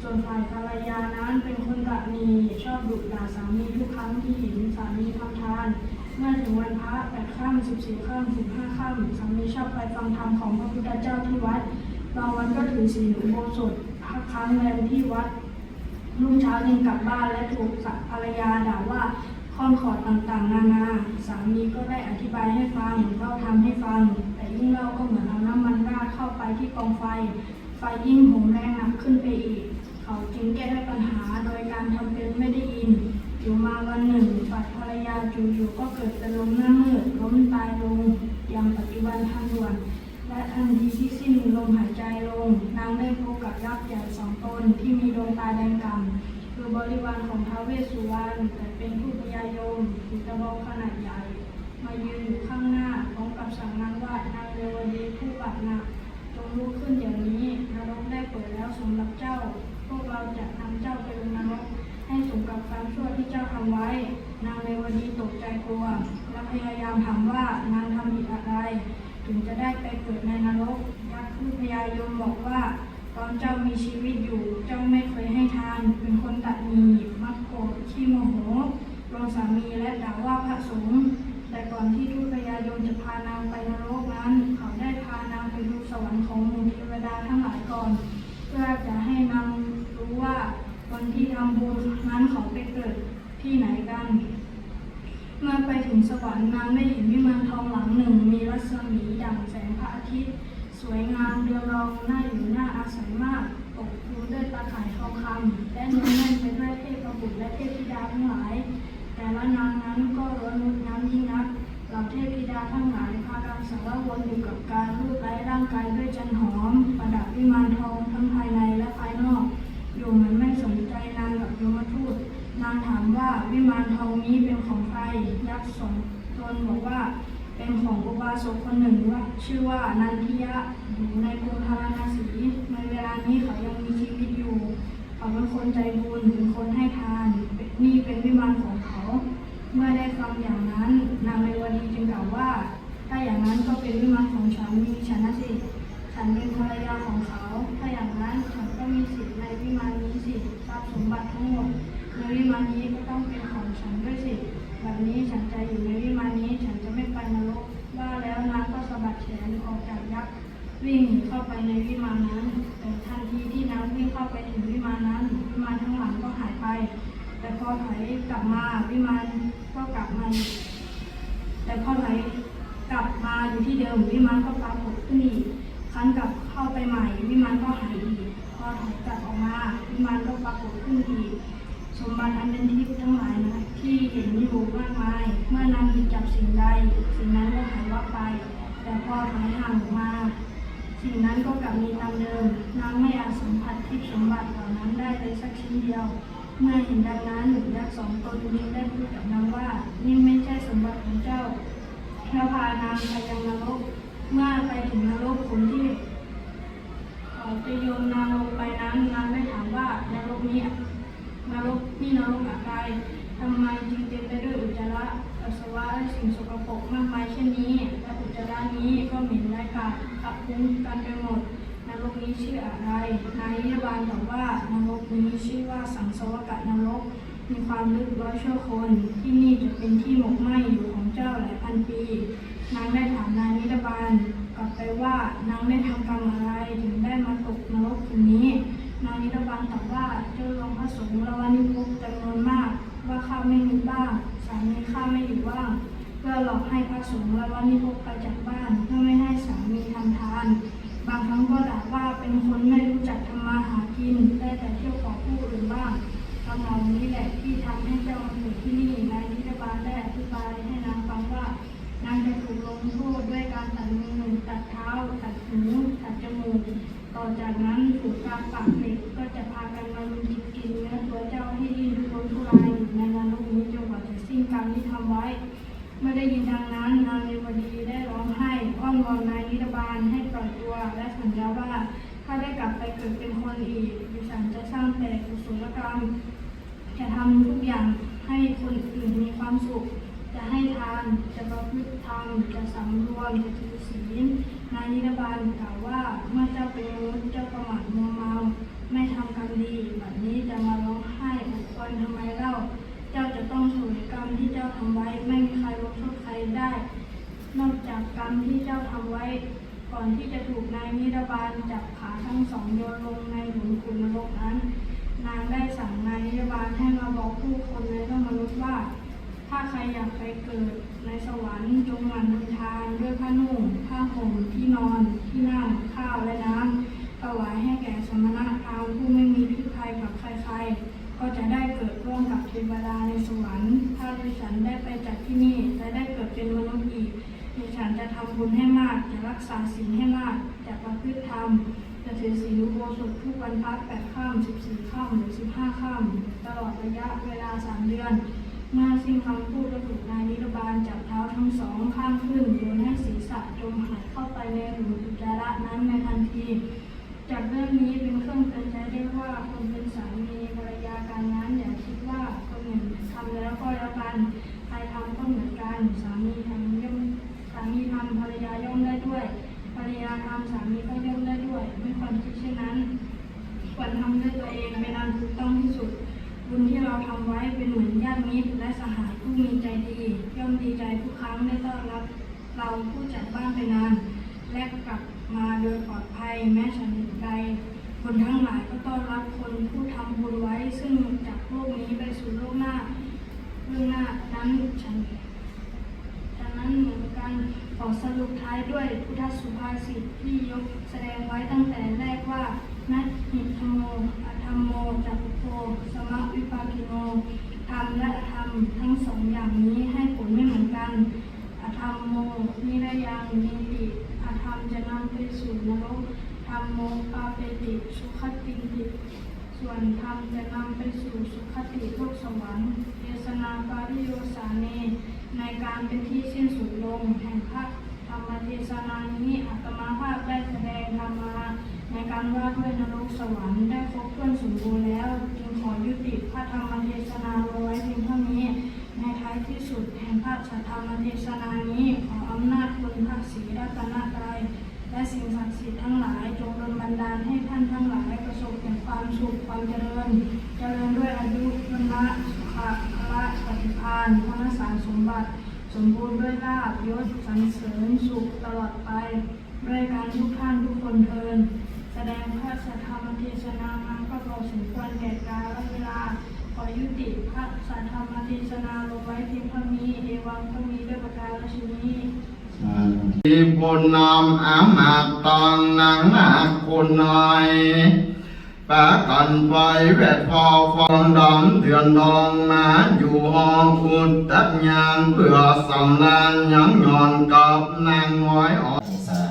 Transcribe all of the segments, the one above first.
ส่วนฝ่ายภรรยานั้นเป็นคนกะนีชอบดุด่าสามีทุกครั้งที่เห็นสามีทำทานเมื่อถึงวันพระแปดค่ำสิบสี่ค่ำสิบห้าค่ำสามีชอบไปฟังธรรมของพระพุทธเจ้าที่วัดบางวันก็ถือศีลอุโบสถพักค้างแรมที่วัดรุ่งเช้าจึงกลับบ้านและถูกสาภรรยาด่าว่าค่อนขอต่างๆ นานาสามีก็ได้อธิบายให้ฟังเล่าทำให้ฟัง แต่ยิ่งเล่าก็เหมือนเอาน้ำมันราดเข้าไปที่กองไฟ ไฟยิ่งโหมแรงหนักขึ้นไปอีก เขาจึงแก้ได้ปัญหาโดยการทำเป็นไม่ได้ยิน อยู่มาวันหนึ่งฝ่ายภรรยาจู่ๆก็เกิดเป็นลมหน้ามืดล้มตายลง อย่างปัจจุบันทันด่วน และทันทีที่สิ้นลมหายใจลง นางได้พบกับยักษ์ใหญ่สองตนที่มีดวงตาแดงกำคือบริวารของท้าวเวสสุวรรณแต่เป็นผู้พยายมถือกระบอกขนาดใหญ่ มายืนอยู่ข้างหน้าพร้อมกับสั่งนางว่านางเรวดีผู้บาดหนัก งลุกขึ้นเดี๋ยวนี้นรกได้เปิดแล้วสำหรับเจ้า พวกเราจะนำเจ้าไปลงนรกให้สมกับความชั่วที่เจ้าทำไว้ นางเรวดีตกใจกลัวและพยายามถามว่านางทำผิดอะไร ถึงจะได้ไปเกิดในนรกยักษ์ผู้พยายมบอกว่า ตอนเจ้ามีชีวิตอยู่ เจ้าไม่เคยให้ทาน เป็นคนตัดมีมักโกรธขี้โมโหรองสามีและด่าว่าพระสงฆ์ แต่ก่อนที่ทูตพยายมจะพานางไปนรกนั้น เขาได้พานางไปดูสวรรค์ของหมู่เทวดาทั้งหลายก่อน เพื่อจะให้นางรู้ว่าวันที่ทำบุญนั้นเขาไปเกิดที่ไหนกัน เมื่อไป ถึงสวรรค์นางได้เห็นวิมานทองหลังหนึ่ง มีรัศมีดั่งแสงพระอาทิตย์ สวยงามเรืองรองน่าอยู่น่าอาศัยมากปกคลุมด้วยตาข่ายทองคำและเนื้อแน่นไปด้วยเทพบุตรและเทพธิดาทั้งหลาย แต่ละนางนั้นก็ร้อนงดงามยิ่งนักเหล่าเทพธิดาทั้งหลายพากันสารวนอยู่กับการรูปไล้ร่างกายด้วยจันหอม ประดับวิมานทองทั้งภายในและภายนอกอยู่เหมือนไม่สนใจนางกับโยมทูตนางถามว่าวิมานทองนี้เป็นของใครยักษ์สอง นบอกว่าเป็นของอุบาสกคนหนึ่งว่าชื่อว่านันทิยะอยู่ในกรุงพาราณสีในเวลานี้เขายังมีชีวิตอยู่ เขาเป็นคนใจบุญเป็นคนให้ทานนี่เป็นวิมานของเขา เมื่อได้ฟังอย่างนั้นนางเรวดีจึงกล่าวว่า ถ้าอย่างนั้นก็เป็นวิมานของฉันมีฉันนะสิฉันเป็นภรรยาของเขา ถ้าอย่างนั้นฉันก็มีสิทธิ์ในวิมานนี้สิทรัพย์สมบัติทั้งหมดในวิมานนี้ก็ต้องเป็นของฉันด้วยสิแบบนี้ฉันจะอยู่ในวิ แต่พอถอยกลับมาวิมานก็กลับมา แต่พอไหลกลับมาอยู่ที่เดิมวิมานก็ปรากฏขึ้นอีกครั้นกลับเข้าไปใหม่ วิมานก็หายอีกพอถอยกลับออกมาวิมานก็ปรากฏขึ้นอีกสมบัติอันเป็นทิพย์ทั้งหลายนะที่เห็นอยู่มากมาย เมื่อนางหยิบจับสิ่งใด สิ่งนั้นก็หายวับไป แต่พอถอยห่างออกมา สิ่งนั้นก็กลับมีตามเดิมนางไม่อาจสัมผัสทิพยสมบัติเหล่านั้นได้เลยสักชิ้นเดียว เมื่อเห็นดังนั้นยักษ์สองตนจึงได้พูดกับนางว่า นี่ไม่ใช่สมบัติของเจ้าแล้วพานางไปยังนรก เมื่อไปถึงนรกผลที่จะโยนนางลงไปนั้นนางได้ถามว่านรกนี้นรกนี่นรกอะไรทำไมจึงเต็มไปด้วยอุจจาระปัสสาวะและสิ่งสกปรกมากมายเช่นนี้และอุจจาระนี้ก็เหม็นและกาดขับคุ้งกันไปหมด นรกนี้ชื่ออะไร นายยบาลตอบว่านรกนี้ชื่อว่าสังสวกะนรก มีความลึกร้อยชั่วคน ที่นี่จะเป็นที่หมกไหม้อยู่ของเจ้าหลายพันปี นางได้ถามนายนิรบาลกลับไปว่านางได้ทำกรรมอะไรถึงได้มาตกนรกคืนนี้ นางนิรบาลตอบว่าเจ้าลองพระสงฆ์ละวานิพกจำนวนมาก ว่าข้าไม่มีบ้างสามีข้าไม่อยู่ว่างเพื่อหลอกให้พระสงฆ์ละวานิพกไปจากบ้าน บางครั้งก็ด่าว่าเป็นคนไม่รู้จักทำมาหากินได้แต่เที่ยวขอผู้อื่นบ้างคำเหล่านี้แหละที่ทำให้เจ้ามาอยู่ที่นี่นายนิรบาลได้อธิบายให้นางฟังว่านางจะถูกลงโทษด้วยการตัดมือตัดเท้า ตัดหูตัดจมูกต่อจากนั้นถูกการปักเหล็กก็จะพากันมาลุมกินเนื้อตัวเจ้าให้ดิ้นทุรนทุรายอยู่ในนรกนี้จนกว่าจะสิ้นกรรมที่ทำไว้ เมื่อได้ยินดังนั้นนางเรวดีได้ร้องไห้อ้อนวอนนายนิรบาลให้ปล่อยตัวและสัญญาว่าถ้าได้กลับไปเกิดเป็นคนอีกดิฉันจะสร้างแต่กุศลกรรมจะทำทุกอย่างให้คนอื่นมีความสุข จะให้ทานจะประพฤติธรรมจะสำรวมจะถือศีล นายนิรบาลกล่าวว่า เมื่อเจ้าเป็นมนุษย์เจ้าประมาทมัวเมา ไม่ทำกรรม บาลจับขาทั้งสองโยนลงในหลุมขุมนรกนั้น นางได้สั่งนายนิรบาลให้มาบอกผู้คนในโลกมนุษย์ว่า ถ้าใครอยากไปเกิดในสวรรค์จงหมั่นทำทานด้วยผ้านุ่งผ้าห่มที่นอนที่นั่งข้าวและน้ำถวายให้แก่สมณะพราหมณ์ผู้ไม่มีพิษภัยกับใครๆก็จะได้เกิดร่วมกับเทวดาในสวรรค์ ถ้าดิฉันได้ไปจากที่นี่จะได้ ทำบุญให้มาก จะรักษาศีลให้มากจะประพฤติธรรมจะถือศีลอุโบสถทุกวันพักแปดข้ามสิบสี่ข้ามหรือสิบห้าข้ามตลอดระยะเวลาสามเดือนเมื่อสิ้นคำพูดก็ถูกนายนิรบาลจับเท้าทั้งสองข้างขึ้นโยนให้ศีรษะจมหายเข้าไปในหลุมอุจจาระนั้นในทันที จากเรื่องนี้เป็นเครื่องเตือนใจได้ว่าคนเป็นสามีภรรยากันนั้นดว่าคนหนึ่งทำแล้วก็แล้วกันใครทำก็เหมือนกันสามีทำย่อมสามีทำภรรยาย่อมได้ด้วยภรรยาทำสามีก็ย่อมได้ด้วย ไม่ควรคิดเช่นนั้น ควรทำด้วยตัวเองเป็นอันถูกต้องที่สุด บุญที่เราทำไว้เป็นเหมือนญาติมิตรและสหายผู้มีใจดี ย่อมดีใจทุกครั้งได้ต้อนรับ เราผู้จัดบ้านไปนาน และกลับมาโดยปลอดภัยแม้ฉันใดคนทั้งหลายก็ต้อนรับคนผู้ทำบุญไว้ ซึ่งจากโลกนี้ไปสู่โลกหน้าเรื่องหน้านั้นฉัน ฉะนั้นเหมือนกันขอ สรุปท้ายด้วยพุทธสุภาษิตที่ยกแสดงไว้ตั้งแต่แรกว่า นัตถิธรรมโมอธรรมโมจักุโภสมะวิปากิโนธรรมและอธรรมทั้งสองอย่างนี้ให้ผลไม่เหมือนกันอธรรมโมนิรยังนิติอธรรมจะนำไปสู่นรกธรรมโมปาเปติสุขติติส่วนธรรมจะนำไปสู่สุขติโลกสวรรค์เทศนาปาริโยสาเนในการเป็นที่สิ้นสุดลงแห่งพระ มเทศนานี้อาตมาภาพได้แสดงธรรมาในการว่าด้วยนรกสวรรค์ได้ครบถ้วนสมบูรณ์แล้ว จึงขอยุติพระธรรมเทศนาลงไว้เพียงเท่านี้ ในท้ายที่สุดแห่งพระสัทธรรมเทศนานี้ขออำนาจคุณพระศรีรัตนตรัยและสิ่งศักดิ์สิทธิ์ทั้งหลายจงดลบันดาลให้ท่านทั้งหลายประสบแต่ความสุขความเจริญ เจริญด้วยอายุวันละสุขะพละปฏิภาณพระสารสมบัติ สมบูรณ์ด้วยลาภยศสรรเสริญสุขตลอดไป ด้วยการทุกท่านทุกคนเทิน แสดงพระสัทธรรมเทศนามาก็พอสมควรแก่กาลเวลาขอยุติพระสัทธรรมเทศนาลงไว้เพียงเท่านี้เอวังก็มีด้วยประการฉนี้ทีพุนนามอามาตังนังอาคุณนอย ปะกันไฟแวดพอฟองดำเดือนดองมาอยู่ห้องคุณตัดยางเพื่อสำลานยังย้อนกับนางน้อยอ่อนสา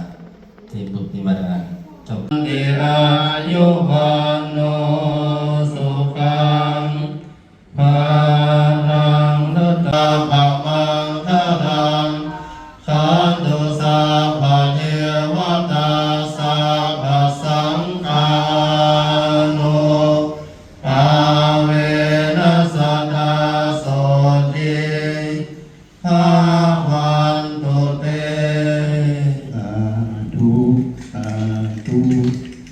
ทีปุติมาดาจบเดรายุหานุ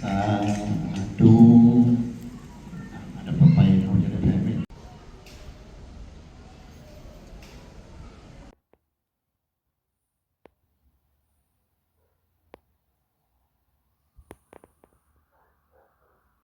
Ah.